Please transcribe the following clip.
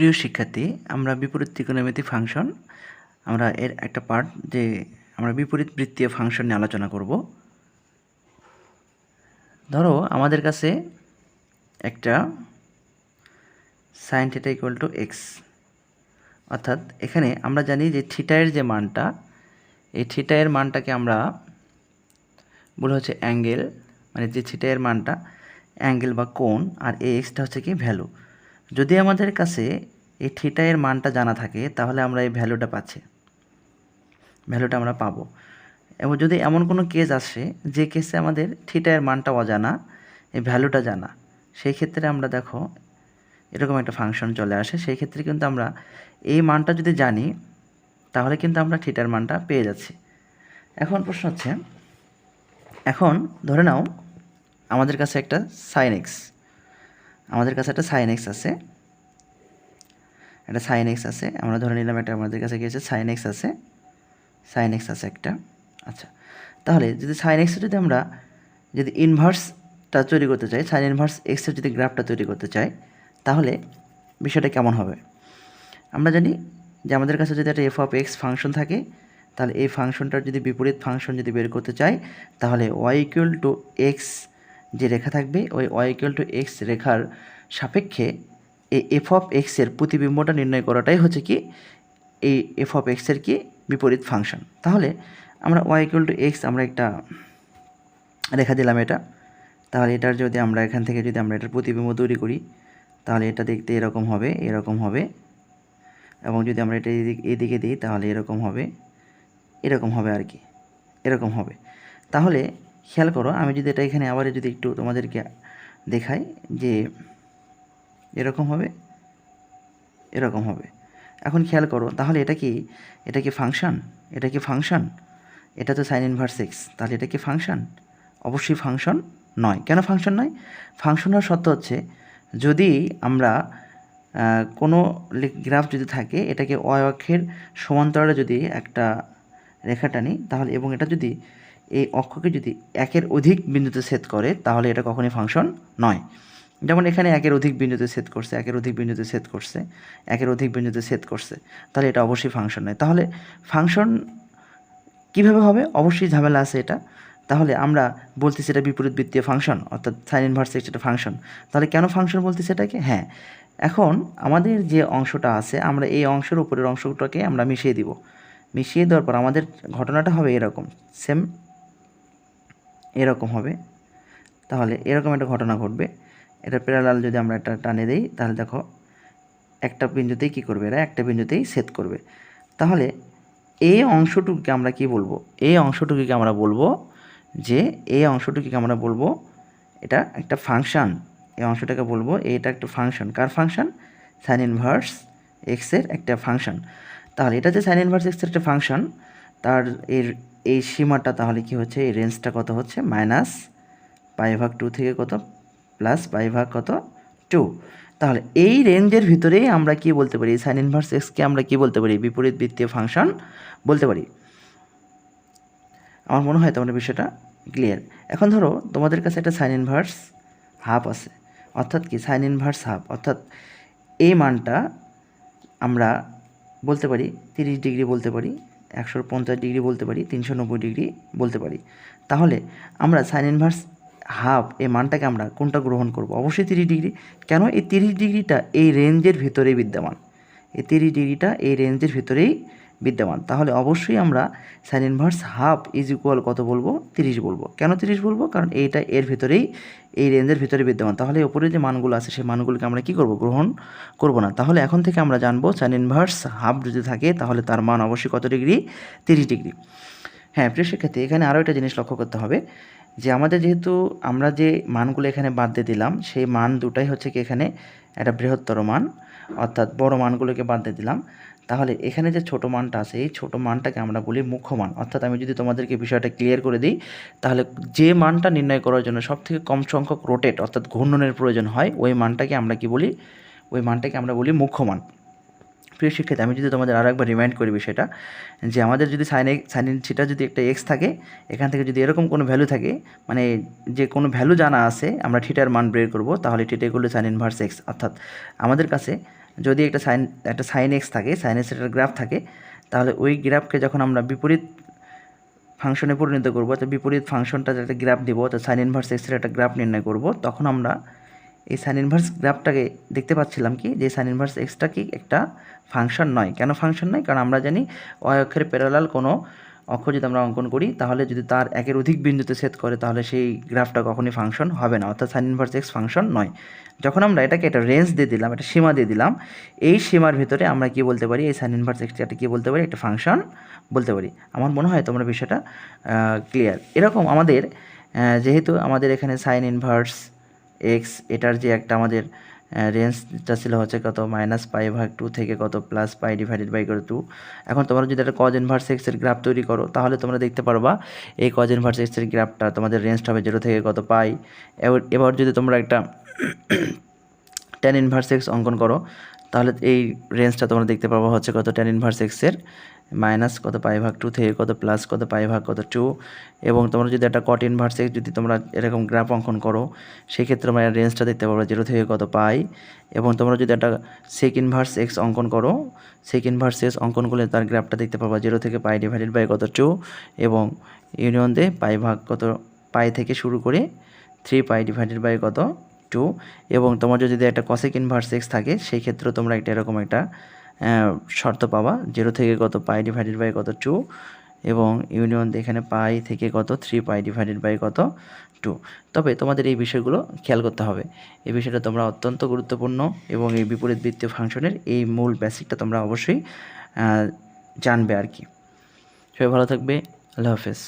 প্রিয় শিক্ষার্থী, আমরা বিপরীত ত্রিকোণমিতি ফাংশন, আমরা এর একটা পার্ট যে আমরা বিপরীত বৃত্তীয় ফাংশন নিয়ে আলোচনা করব। ধরো আমাদের কাছে একটা sine theta equal to x অর্থাৎ এখানে আমরা জানি যে থিটায়ের যে মানটা, এই থিটায়ের মানটাকে আমরা বলে হচ্ছে অ্যাঙ্গেল মানে যে থিটায়ের মানটা অ্যাঙ্গেল বা কোণ, আর এই এক্সটা হচ্ছে কি ভ্যালু যদি আমাদের কাছে এই থিটায়ের মানটা জানা থাকে, তাহলে আমরা এই ভ্যালুটা পাচ্ছি। ভ্যালুটা আমরা পাবো। এবং যদি এমন কোনো কেস আসে, যে কেসে আমাদের থিটায়ের মানটা অজানা, এই ভ্যালুটা জানা, সেই ক্ষেত্রে আমরা দেখো, এরকম একটা ফাংশন চলে আসে। সেই ক্ষেত্রে কিন্তু আমরা এই মানটা যদি জানি, তাহলে কিন্তু আমরা থিটার মানটা পেয়ে যাচ্ছি। এখন প্রশ্ন হচ্ছে, এখন ধরে নাও, আমাদের কাছে একটা সাইন এক্স আমাদের কাছে একটা সাইন এক্স আছে। একটা সাইন এক্স আছে, আমরা ধরে নিলাম এটা আমাদের কাছে গিয়েছে সাইন এক্স আছে সাইন এক্স আছে একটা। আচ্ছা তাহলে যদি সাইন এক্সের যদি আমরা যদি ইনভার্সটা তৈরি করতে চাই সাইন ইনভার্স এক্সের যদি গ্রাফটা তৈরি করতে চাই, তাহলে বিষয়টা কেমন হবে? আমরা জানি যে আমাদের কাছে যদি একটা এফ অফ এক্স ফাংশন থাকে, তাহলে এই ফাংশনটার যদি বিপরীত ফাংশন যদি বের করতে চাই, তাহলে ওয়াই ইকুয়াল টু এক্স যে রেখা থাকবে, ওই ওয়াই ইকুয়াল টু এক্স রেখার সাপেক্ষে এই এফ অফ এক্সের প্রতিবিম্বটা নির্ণয় করাটাই হচ্ছে কি, এই এফ অফ এক্সের কি বিপরীত ফাংশন তাহলে আমরা ওয়াই ইকুয়াল টু এক্স আমরা একটা রেখা দিলাম এটা। তাহলে এটার যদি আমরা এখান থেকে যদি আমরা এটার প্রতিবিম্ব তৈরি করি, তাহলে এটা দেখতে এরকম হবে এরকম হবে। এবং যদি আমরা এটা এদিকে দিই, তাহলে এরকম হবে এরকম হবে আর কি, এরকম হবে। তাহলে খেয়াল করো, আমি যদি এটা এখানে আবার যদি একটু তোমাদেরকে দেখাই যে এরকম হবে এরকম হবে। এখন খেয়াল করো, তাহলে এটা কি এটা কি ফাংশন এটা কি ফাংশন এটা তো সাইন ইনভার্স এক্স তাহলে এটা কি ফাংশন অবশ্যই ফাংশন নয়। কেন ফাংশন নয়? ফাংশন হওয়ার সত্য হচ্ছে, যদি আমরা কোনো গ্রাফ যদি থাকে, এটাকে অক্ষের সমান্তরালে যদি একটা রেখা টানি, তাহলে এবং এটা যদি এই অক্ষকে যদি একের অধিক বিন্দুতে ছেদ করে, তাহলে এটা কখনই ফাংশন নয়। যেমন এখানে একের অধিক বিন্দুতে ছেদ করছে, একের অধিক বিন্দুতে ছেদ করছে, একের অধিক বিন্দুতে ছেদ করছে, তাহলে এটা অবশ্যই ফাংশন নয়। তাহলে ফাংশন কীভাবে হবে? অবশ্যই ঝামেলা আছে এটা। তাহলে আমরা বলতেছি এটা বিপরীত বৃত্তীয় ফাংশন অর্থাৎ সাইন ইনভার্স একটা ফাংশন তাহলে কেন ফাংশন বলতেছি এটাকে? হ্যাঁ এখন আমাদের যে অংশটা আছে, আমরা এই অংশের উপরের অংশটাকে আমরা মিশিয়ে দিব। মিশিয়ে দেওয়ার পর আমাদের ঘটনাটা হবে এরকম সেম এরকম হবে। তাহলে এরকম একটা ঘটনা ঘটবে। এটা প্যারালাল যদি আমরা একটা টানে দেই, তাহলে দেখো একটা বিন্দুতেই কী করবে এরা? একটা বিন্দুতেই সেট করবে। তাহলে এই অংশটুকুকে আমরা কি বলব? এই অংশটুকুকে আমরা বলব যে এই অংশটুকুকে আমরা বলব এটা একটা ফাংশন। এই অংশটাকে বলব এটা একটা ফাংশন। কার ফাংশন? সাইন ইনভার্স এক্সের একটা ফাংশন। তাহলে এটা যে সাইন ইনভার্স এক্সের একটা ফাংশন, তার এর এই সীমাটা তাহলে কি হচ্ছে? এই রেঞ্জটা কত হচ্ছে? মাইনাস পাই ভাগ টু থেকে কত? প্লাস পাই ভাগ কত? টু তাহলে এই রেঞ্জের ভিতরেই আমরা কি বলতে পারি? সাইন ইনভার্স এক্সকে আমরা কি বলতে পারি? বিপরীত বৃত্তীয় ফাংশন বলতে পারি। আমার মনে হয় তোমাদের বিষয়টা ক্লিয়ার এখন ধরো তোমাদের কাছে একটা সাইন ইনভার্স হাফ আছে। অর্থাৎ কি? সাইন ইনভার্স হাফ অর্থাৎ এই মানটা আমরা বলতে পারি, তিরিশ ডিগ্রি বলতে পারি একশো পঞ্চাশ ডিগ্রি বলতে পারি, তিনশো নব্বই ডিগ্রি বলতে পারি। তাহলে আমরা সাইন ইনভার্স হাফ এই মানটাকে আমরা কোনটা গ্রহণ করব? অবশ্যই তিরিশ ডিগ্রি। কেন? এই তিরিশ ডিগ্রিটা এই রেঞ্জের ভেতরেই বিদ্যমান। এই তিরিশ ডিগ্রিটা এই রেঞ্জের ভিতরেই বিদ্যমান। তাহলে অবশ্যই আমরা sine inverse half is equal কত বলব? তিরিশ বলব। কেন তিরিশ বলব? কারণ এইটা এর ভিতরেই, এই রেঞ্জের ভিতরে বিদ্যমান। তাহলে ওপরে যে মানগুলো আছে, সেই মানগুলোকে আমরা কি করব? গ্রহণ করব না। তাহলে এখন থেকে আমরা জানব সাইন ইনভার্স হাফ যদি থাকে, তাহলে তার মান অবশ্যই কত ডিগ্রি? তিরিশ ডিগ্রি। হ্যাঁ প্রিয় শিক্ষার্থী, এখানে আরও একটা জিনিস লক্ষ্য করতে হবে, যে আমাদের যেহেতু আমরা যে মানগুলো এখানে বাদ দিয়ে দিলাম, সেই মান দুটাই হচ্ছে কি এখানে একটা বৃহত্তর মান। অর্থাৎ বড় মানগুলোকে বাদ দিয়ে দিলাম। তাহলে এখানে যে ছোট মানটা আছে, এই ছোট মানটাকে আমরা বলি মুখ্য মান। অর্থাৎ আমি যদি তোমাদেরকে বিষয়টা ক্লিয়ার করে দিই, তাহলে যে মানটা নির্ণয় করার জন্য সবথেকে কম সংখ্যক রোটেট অর্থাৎ ঘূর্ণনের প্রয়োজন হয়, ওই মানটাকে আমরা কি বলি? ওই মানটাকে আমরা বলি মুখ্য মান। প্রিয় শিক্ষার্থী, আমি যদি তোমাদের আরও একবার রিমাইন্ড করি বিষয়টা, যে আমাদের যদি সাইন সাইন সেটা যদি একটা এক্স থাকে, এখান থেকে যদি এরকম কোনো ভ্যালু থাকে মানে যে কোনো ভ্যালু জানা আছে, আমরা থিটার মান বের করব, তাহলে থিটা করলে সাইন ইনভার্স এক্স অর্থাৎ আমাদের কাছে যদি একটা সাইন একটা সাইন এক্স থাকে, সাইন এক্সের একটা গ্রাফ থাকে, তাহলে ওই গ্রাফকে যখন আমরা বিপরীত ফাংশনে পরিণত করব তো বিপরীত ফাংশনটা যাতে গ্রাফ দিব তো সাইন ইনভার্স এক্সের একটা গ্রাফ নির্ণয় করব, তখন আমরা এই সাইন ইনভার্স গ্রাফটাকে দেখতে পাচ্ছিলাম কি, যে সাইন ইনভার্স এক্সটা কি একটা ফাংশন নয়। কেন ফাংশন নয়? কারণ আমরা জানি অক্ষের প্যারালাল কোনো অক্ষ যদি আমরা অঙ্কন করি, তাহলে যদি তার একের অধিক বিন্দুতে সেট করে, তাহলে সেই গ্রাফটা কখনই ফাংশন হবে না, অর্থাৎ সাইন ইনভার্স এক্স ফাংশন নয়। যখন আমরা এটাকে একটা রেঞ্জ দিয়ে দিলাম, একটা সীমা দিয়ে দিলাম, এই সীমার ভিতরে আমরা কি বলতে পারি? এই সাইন ইনভার্স এক্সটি একটা কী বলতে পারি? একটা ফাংশন বলতে পারি। আমার মনে হয় তোমরা বিষয়টা ক্লিয়ার এরকম আমাদের যেহেতু আমাদের এখানে সাইন ইনভার্স এক্স এটার যে একটা আমাদের রেঞ্জটা ছিল হচ্ছে কত? মাইনাস পাই ভাগ টু থেকে কত? প্লাস পাই ডিভাইডেড বাই করে টু এখন তোমরা যদি একটা কজ ইনভার্স এক্সের গ্রাফ তৈরি করো, তাহলে তোমরা দেখতে পারবা এই কজ ইনভার্স এক্সের গ্রাফটা তোমাদের রেঞ্জটা হবে জিরো থেকে কত? পাই এবার যদি তোমরা একটা টেন ইনভার্স এক্স অঙ্কন করো তাহলে এই রেঞ্জটা তোমরা দেখতে পাবো হচ্ছে কত টেন ইনভার্স এক্সের মাইনাস কত পাই ভাগ টু থেকে কত প্লাস কত পাই ভাগ কত টু এবং তোমরা যদি একটা কট ইনভার্স এক্স যদি তোমরা এরকম গ্রাফ অঙ্কন করো, সেক্ষেত্রে তোমরা রেঞ্জটা দেখতে পাবো জিরো থেকে কত পাই এবং তোমরা যদি একটা সেক ইনভার্স এক্স অঙ্কন করো সেক ইনভার্স এক্স অঙ্কন করলে তার গ্রাফটা দেখতে পাবো জিরো থেকে পাই ডিভাইডেড বাই কত টু এবং ইউনিয়ন দিয়ে পাই ভাগ কত পাই থেকে শুরু করে থ্রি পাই ডিভাইডেড বাই কত টু এবং তোমার যদি একটা কসেক ইনভার্স এক্স থাকে, সেই ক্ষেত্রেও তোমরা একটা এরকম একটা শর্ত পাবা। জিরো থেকে কত পাই ডিভাইডেড বাই কত টু এবং ইউনিয়ন এখানে পাই থেকে কত থ্রি পাই ডিভাইডেড বাই কত টু তবে তোমাদের এই বিষয়গুলো খেয়াল করতে হবে। এই বিষয়টা তোমরা অত্যন্ত গুরুত্বপূর্ণ এবং এই বিপরীত বৃত্তীয় ফাংশনের এই মূল বেসিকটা তোমরা অবশ্যই জানবে আর কি। সবাই ভালো থাকবে। আল্লাহ হাফেজ।